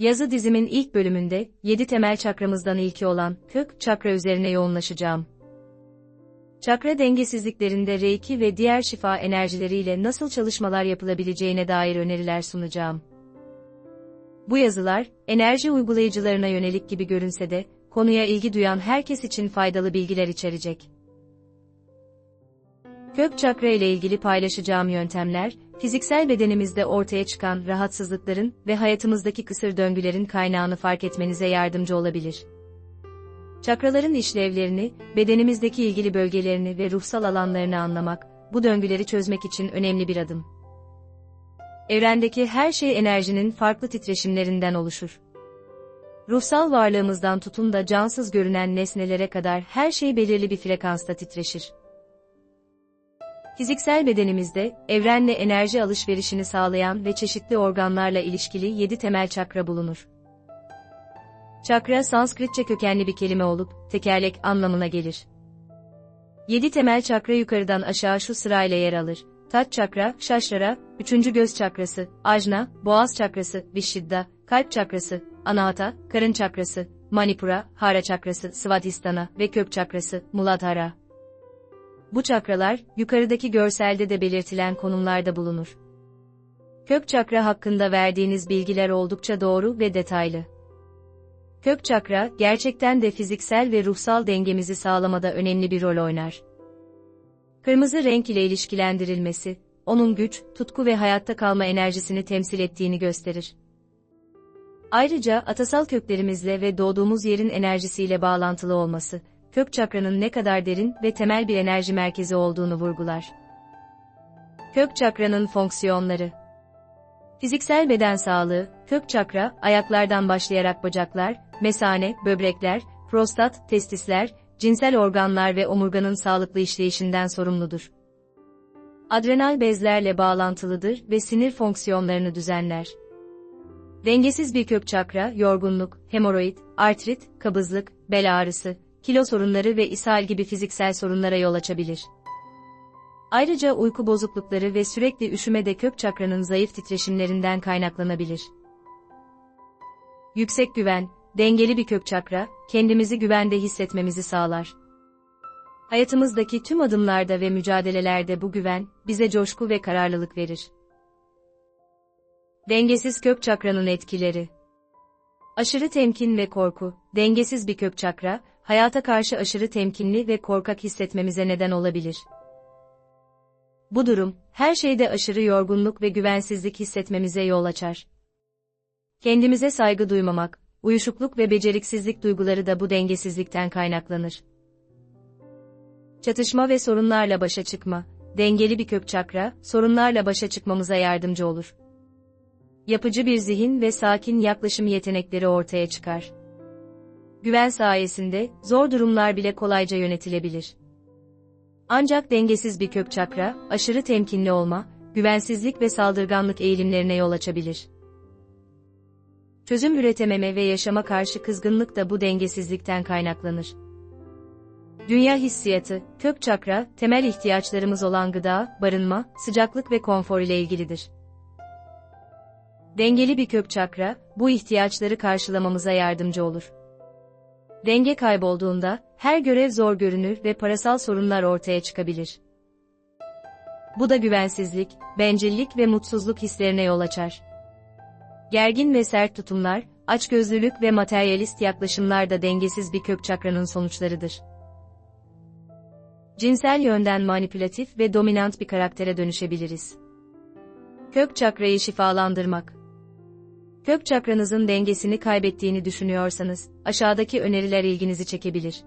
Yazı dizimin ilk bölümünde, 7 temel çakramızdan ilki olan kök çakra üzerine yoğunlaşacağım. Çakra dengesizliklerinde reiki ve diğer şifa enerjileriyle nasıl çalışmalar yapılabileceğine dair öneriler sunacağım. Bu yazılar, enerji uygulayıcılarına yönelik gibi görünse de, konuya ilgi duyan herkes için faydalı bilgiler içerecek. Kök çakra ile ilgili paylaşacağım yöntemler, fiziksel bedenimizde ortaya çıkan rahatsızlıkların ve hayatımızdaki kısır döngülerin kaynağını fark etmenize yardımcı olabilir. Çakraların işlevlerini, bedenimizdeki ilgili bölgelerini ve ruhsal alanlarını anlamak, bu döngüleri çözmek için önemli bir adım. Evrendeki her şey enerjinin farklı titreşimlerinden oluşur. Ruhsal varlığımızdan tutun da cansız görünen nesnelere kadar her şey belirli bir frekansta titreşir. Fiziksel bedenimizde, evrenle enerji alışverişini sağlayan ve çeşitli organlarla ilişkili 7 temel çakra bulunur. Çakra Sanskritçe kökenli bir kelime olup, tekerlek anlamına gelir. 7 temel çakra yukarıdan aşağı şu sırayla yer alır. Tat çakra, şaşrara, 3. göz çakrası, ajna, boğaz çakrası, vişidda, kalp çakrası, anahata, karın çakrası, manipura, hara çakrası, svadhisthana ve kök çakrası, muladhara. Bu çakralar, yukarıdaki görselde de belirtilen konumlarda bulunur. Kök çakra hakkında verdiğiniz bilgiler oldukça doğru ve detaylı. Kök çakra, gerçekten de fiziksel ve ruhsal dengemizi sağlamada önemli bir rol oynar. Kırmızı renk ile ilişkilendirilmesi, onun güç, tutku ve hayatta kalma enerjisini temsil ettiğini gösterir. Ayrıca atasal köklerimizle ve doğduğumuz yerin enerjisiyle bağlantılı olması, kök çakranın ne kadar derin ve temel bir enerji merkezi olduğunu vurgular. Kök çakranın fonksiyonları Fiziksel beden sağlığı, kök çakra, ayaklardan başlayarak bacaklar, mesane, böbrekler, prostat, testisler, cinsel organlar ve omurganın sağlıklı işleyişinden sorumludur. Adrenal bezlerle bağlantılıdır ve sinir fonksiyonlarını düzenler. Dengesiz bir kök çakra, yorgunluk, hemoroid, artrit, kabızlık, bel ağrısı, kilo sorunları ve ishal gibi fiziksel sorunlara yol açabilir. Ayrıca uyku bozuklukları ve sürekli üşüme de kök çakranın zayıf titreşimlerinden kaynaklanabilir. Yüksek güven, dengeli bir kök çakra, kendimizi güvende hissetmemizi sağlar. Hayatımızdaki tüm adımlarda ve mücadelelerde bu güven, bize coşku ve kararlılık verir. Dengesiz kök çakranın etkileri Aşırı temkin ve korku, dengesiz bir kök çakra, hayata karşı aşırı temkinli ve korkak hissetmemize neden olabilir. Bu durum, her şeyde aşırı yorgunluk ve güvensizlik hissetmemize yol açar. Kendimize saygı duymamak, uyuşukluk ve beceriksizlik duyguları da bu dengesizlikten kaynaklanır. Çatışma ve sorunlarla başa çıkma, dengeli bir kök çakra, sorunlarla başa çıkmamıza yardımcı olur. Yapıcı bir zihin ve sakin yaklaşım yetenekleri ortaya çıkar. Güven sayesinde, zor durumlar bile kolayca yönetilebilir. Ancak dengesiz bir kök çakra, aşırı temkinli olma, güvensizlik ve saldırganlık eğilimlerine yol açabilir. Çözüm üretememe ve yaşama karşı kızgınlık da bu dengesizlikten kaynaklanır. Dünya hissiyatı, kök çakra, temel ihtiyaçlarımız olan gıda, barınma, sıcaklık ve konfor ile ilgilidir. Dengeli bir kök çakra, bu ihtiyaçları karşılamamıza yardımcı olur. Denge kaybolduğunda, her görev zor görünür ve parasal sorunlar ortaya çıkabilir. Bu da güvensizlik, bencillik ve mutsuzluk hislerine yol açar. Gergin ve sert tutumlar, açgözlülük ve materyalist yaklaşımlar da dengesiz bir kök çakranın sonuçlarıdır. Cinsel yönden manipülatif ve dominant bir karaktere dönüşebiliriz. Kök çakrayı şifalandırmak Kök çakranızın dengesini kaybettiğini düşünüyorsanız, aşağıdaki öneriler ilginizi çekebilir.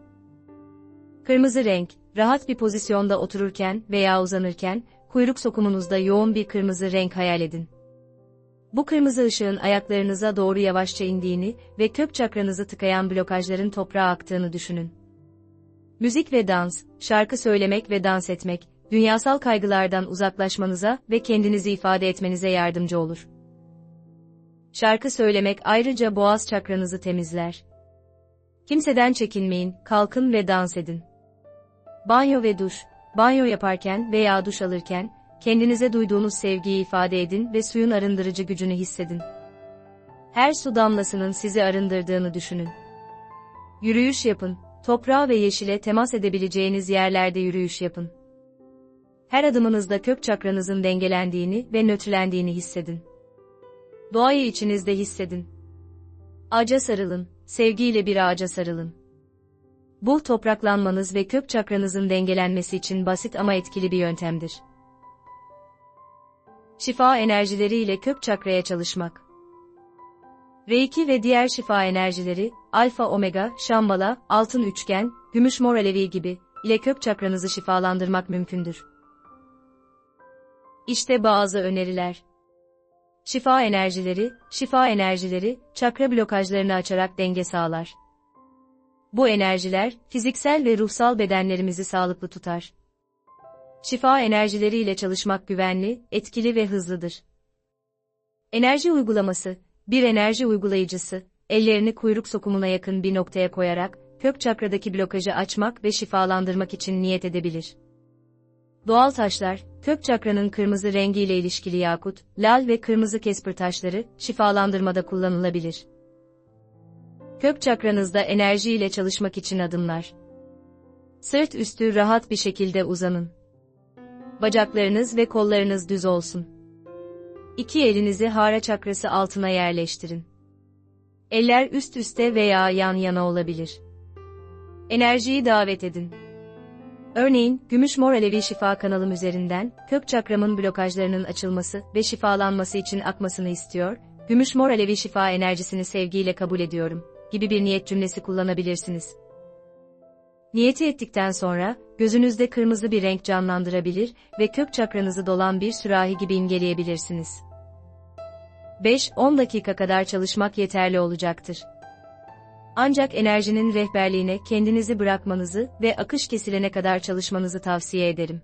Kırmızı renk, rahat bir pozisyonda otururken veya uzanırken, kuyruk sokumunuzda yoğun bir kırmızı renk hayal edin. Bu kırmızı ışığın ayaklarınıza doğru yavaşça indiğini ve kök çakranızı tıkayan blokajların toprağa aktığını düşünün. Müzik ve dans, şarkı söylemek ve dans etmek, dünyasal kaygılardan uzaklaşmanıza ve kendinizi ifade etmenize yardımcı olur. Şarkı söylemek ayrıca boğaz çakranızı temizler. Kimseden çekinmeyin, kalkın ve dans edin. Banyo ve duş, banyo yaparken veya duş alırken, kendinize duyduğunuz sevgiyi ifade edin ve suyun arındırıcı gücünü hissedin. Her su damlasının sizi arındırdığını düşünün. Yürüyüş yapın, toprağa ve yeşile temas edebileceğiniz yerlerde yürüyüş yapın. Her adımınızda kök çakranızın dengelendiğini ve nötrlendiğini hissedin. Doğayı içinizde hissedin. Ağaca sarılın, sevgiyle bir ağaca sarılın. Bu topraklanmanız ve kök çakranızın dengelenmesi için basit ama etkili bir yöntemdir. Şifa enerjileriyle kök çakraya çalışmak. Reiki ve diğer şifa enerjileri, alfa omega, şambala, altın üçgen, gümüş mor alevi gibi ile kök çakranızı şifalandırmak mümkündür. İşte bazı öneriler. Şifa enerjileri, şifa enerjileri, çakra blokajlarını açarak denge sağlar. Bu enerjiler, fiziksel ve ruhsal bedenlerimizi sağlıklı tutar. Şifa enerjileriyle çalışmak güvenli, etkili ve hızlıdır. Enerji uygulaması, bir enerji uygulayıcısı, ellerini kuyruk sokumuna yakın bir noktaya koyarak, kök çakradaki blokajı açmak ve şifalandırmak için niyet edebilir. Doğal taşlar, kök çakranın kırmızı rengiyle ilişkili yakut, lal ve kırmızı kesper taşları, şifalandırmada kullanılabilir. Kök çakranızda enerjiyle çalışmak için adımlar. Sırt üstü rahat bir şekilde uzanın. Bacaklarınız ve kollarınız düz olsun. İki elinizi hara çakrası altına yerleştirin. Eller üst üste veya yan yana olabilir. Enerjiyi davet edin. Örneğin, Gümüş Mor Alevi Şifa kanalım üzerinden, kök çakramın blokajlarının açılması ve şifalanması için akmasını istiyor, Gümüş Mor Alevi Şifa enerjisini sevgiyle kabul ediyorum, gibi bir niyet cümlesi kullanabilirsiniz. Niyeti ettikten sonra, gözünüzde kırmızı bir renk canlandırabilir ve kök çakranızı dolan bir sürahi gibi imgeleyebilirsiniz. 5-10 dakika kadar çalışmak yeterli olacaktır. Ancak enerjinin rehberliğine kendinizi bırakmanızı ve akış kesilene kadar çalışmanızı tavsiye ederim.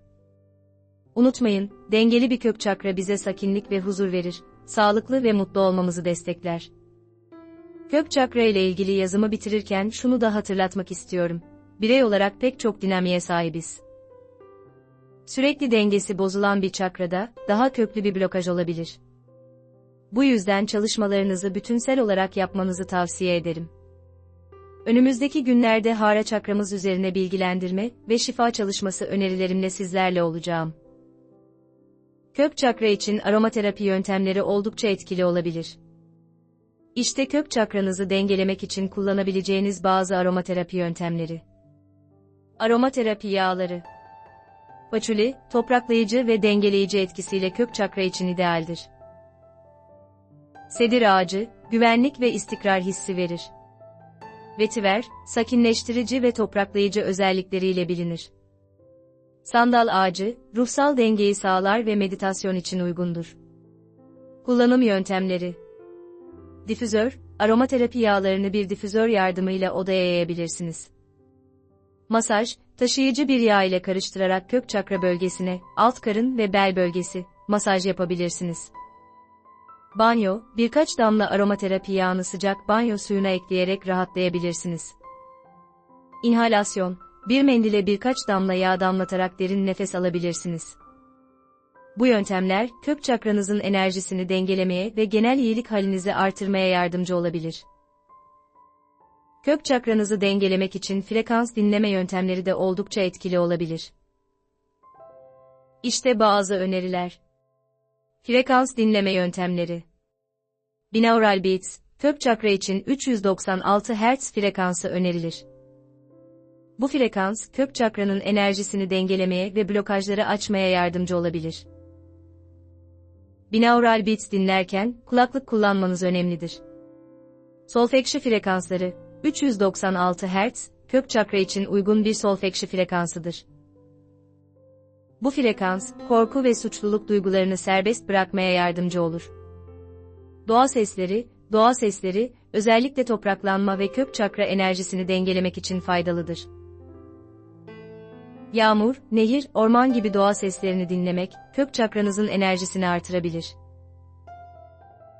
Unutmayın, dengeli bir kök çakra bize sakinlik ve huzur verir, sağlıklı ve mutlu olmamızı destekler. Kök çakra ile ilgili yazımı bitirirken şunu da hatırlatmak istiyorum. Birey olarak pek çok dinamiğe sahibiz. Sürekli dengesi bozulan bir çakrada daha köklü bir blokaj olabilir. Bu yüzden çalışmalarınızı bütünsel olarak yapmanızı tavsiye ederim. Önümüzdeki günlerde hara çakramız üzerine bilgilendirme ve şifa çalışması önerilerimle sizlerle olacağım. Kök çakra için aromaterapi yöntemleri oldukça etkili olabilir. İşte kök çakranızı dengelemek için kullanabileceğiniz bazı aromaterapi yöntemleri. Aromaterapi yağları. Paçuli, topraklayıcı ve dengeleyici etkisiyle kök çakra için idealdir. Sedir ağacı, güvenlik ve istikrar hissi verir vetiver, sakinleştirici ve topraklayıcı özellikleriyle bilinir. Sandal ağacı, ruhsal dengeyi sağlar ve meditasyon için uygundur. Kullanım yöntemleri Difüzör, aromaterapi yağlarını bir difüzör yardımıyla odaya yayabilirsiniz. Masaj, taşıyıcı bir yağ ile karıştırarak kök çakra bölgesine, alt karın ve bel bölgesi, masaj yapabilirsiniz. Banyo, birkaç damla aromaterapi yağını sıcak banyo suyuna ekleyerek rahatlayabilirsiniz. İnhalasyon, bir mendile birkaç damla yağ damlatarak derin nefes alabilirsiniz. Bu yöntemler, kök çakranızın enerjisini dengelemeye ve genel iyilik halinizi artırmaya yardımcı olabilir. Kök çakranızı dengelemek için frekans dinleme yöntemleri de oldukça etkili olabilir. İşte bazı öneriler. Frekans dinleme yöntemleri. Binaural Beats, kök çakra için 396 Hz frekansı önerilir. Bu frekans, kök çakranın enerjisini dengelemeye ve blokajları açmaya yardımcı olabilir. Binaural Beats dinlerken, kulaklık kullanmanız önemlidir. Solfekşi frekansları, 396 Hz, kök çakra için uygun bir solfekşi frekansıdır. Bu frekans, korku ve suçluluk duygularını serbest bırakmaya yardımcı olur. Doğa sesleri, doğa sesleri, özellikle topraklanma ve kök çakra enerjisini dengelemek için faydalıdır. Yağmur, nehir, orman gibi doğa seslerini dinlemek, kök çakranızın enerjisini artırabilir.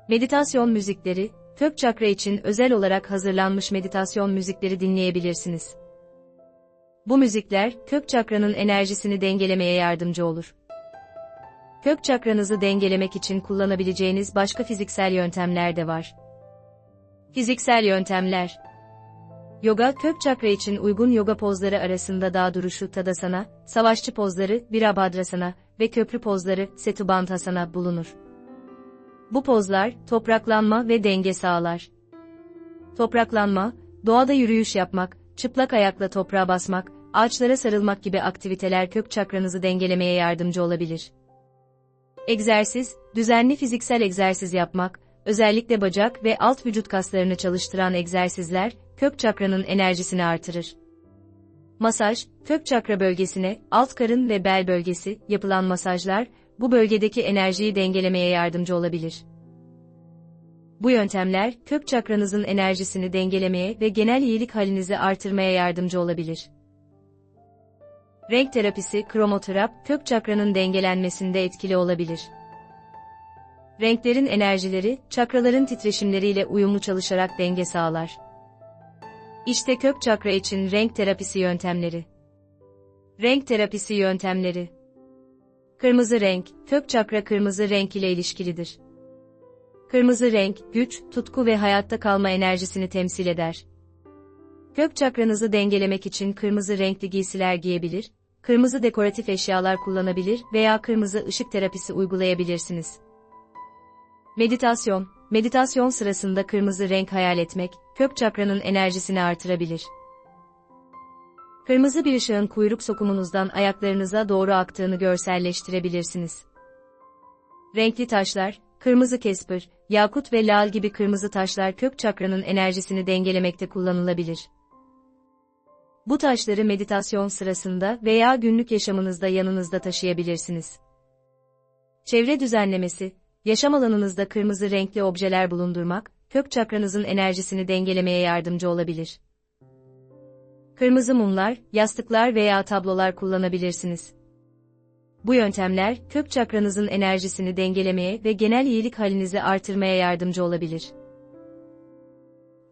Meditasyon müzikleri, kök çakra için özel olarak hazırlanmış meditasyon müzikleri dinleyebilirsiniz. Bu müzikler, kök çakranın enerjisini dengelemeye yardımcı olur. Kök çakranızı dengelemek için kullanabileceğiniz başka fiziksel yöntemler de var. Fiziksel yöntemler Yoga, kök çakra için uygun yoga pozları arasında dağ duruşu Tadasana, savaşçı pozları Virabhadrasana ve köprü pozları Setubandhasana bulunur. Bu pozlar, topraklanma ve denge sağlar. Topraklanma, doğada yürüyüş yapmak, çıplak ayakla toprağa basmak, ağaçlara sarılmak gibi aktiviteler kök çakranızı dengelemeye yardımcı olabilir. Egzersiz, düzenli fiziksel egzersiz yapmak, özellikle bacak ve alt vücut kaslarını çalıştıran egzersizler, kök çakranın enerjisini artırır. Masaj, kök çakra bölgesine, alt karın ve bel bölgesi, yapılan masajlar, bu bölgedeki enerjiyi dengelemeye yardımcı olabilir. Bu yöntemler, kök çakranızın enerjisini dengelemeye ve genel iyilik halinizi artırmaya yardımcı olabilir. Renk terapisi, kromoterap, kök çakranın dengelenmesinde etkili olabilir. Renklerin enerjileri, çakraların titreşimleriyle uyumlu çalışarak denge sağlar. İşte kök çakra için renk terapisi yöntemleri. Renk terapisi yöntemleri. Kırmızı renk, kök çakra kırmızı renk ile ilişkilidir. Kırmızı renk, güç, tutku ve hayatta kalma enerjisini temsil eder. Kök çakranızı dengelemek için kırmızı renkli giysiler giyebilir, kırmızı dekoratif eşyalar kullanabilir veya kırmızı ışık terapisi uygulayabilirsiniz. Meditasyon, meditasyon sırasında kırmızı renk hayal etmek, kök çakranın enerjisini artırabilir. Kırmızı bir ışığın kuyruk sokumunuzdan ayaklarınıza doğru aktığını görselleştirebilirsiniz. Renkli taşlar, kırmızı kesper, yakut ve lal gibi kırmızı taşlar kök çakranın enerjisini dengelemekte kullanılabilir. Bu taşları meditasyon sırasında veya günlük yaşamınızda yanınızda taşıyabilirsiniz. Çevre düzenlemesi, yaşam alanınızda kırmızı renkli objeler bulundurmak, kök çakranızın enerjisini dengelemeye yardımcı olabilir. Kırmızı mumlar, yastıklar veya tablolar kullanabilirsiniz. Bu yöntemler, kök çakranızın enerjisini dengelemeye ve genel iyilik halinizi artırmaya yardımcı olabilir.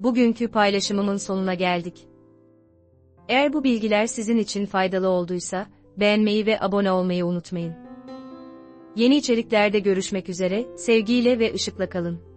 Bugünkü paylaşımımın sonuna geldik. Eğer bu bilgiler sizin için faydalı olduysa, beğenmeyi ve abone olmayı unutmayın. Yeni içeriklerde görüşmek üzere, sevgiyle ve ışıkla kalın.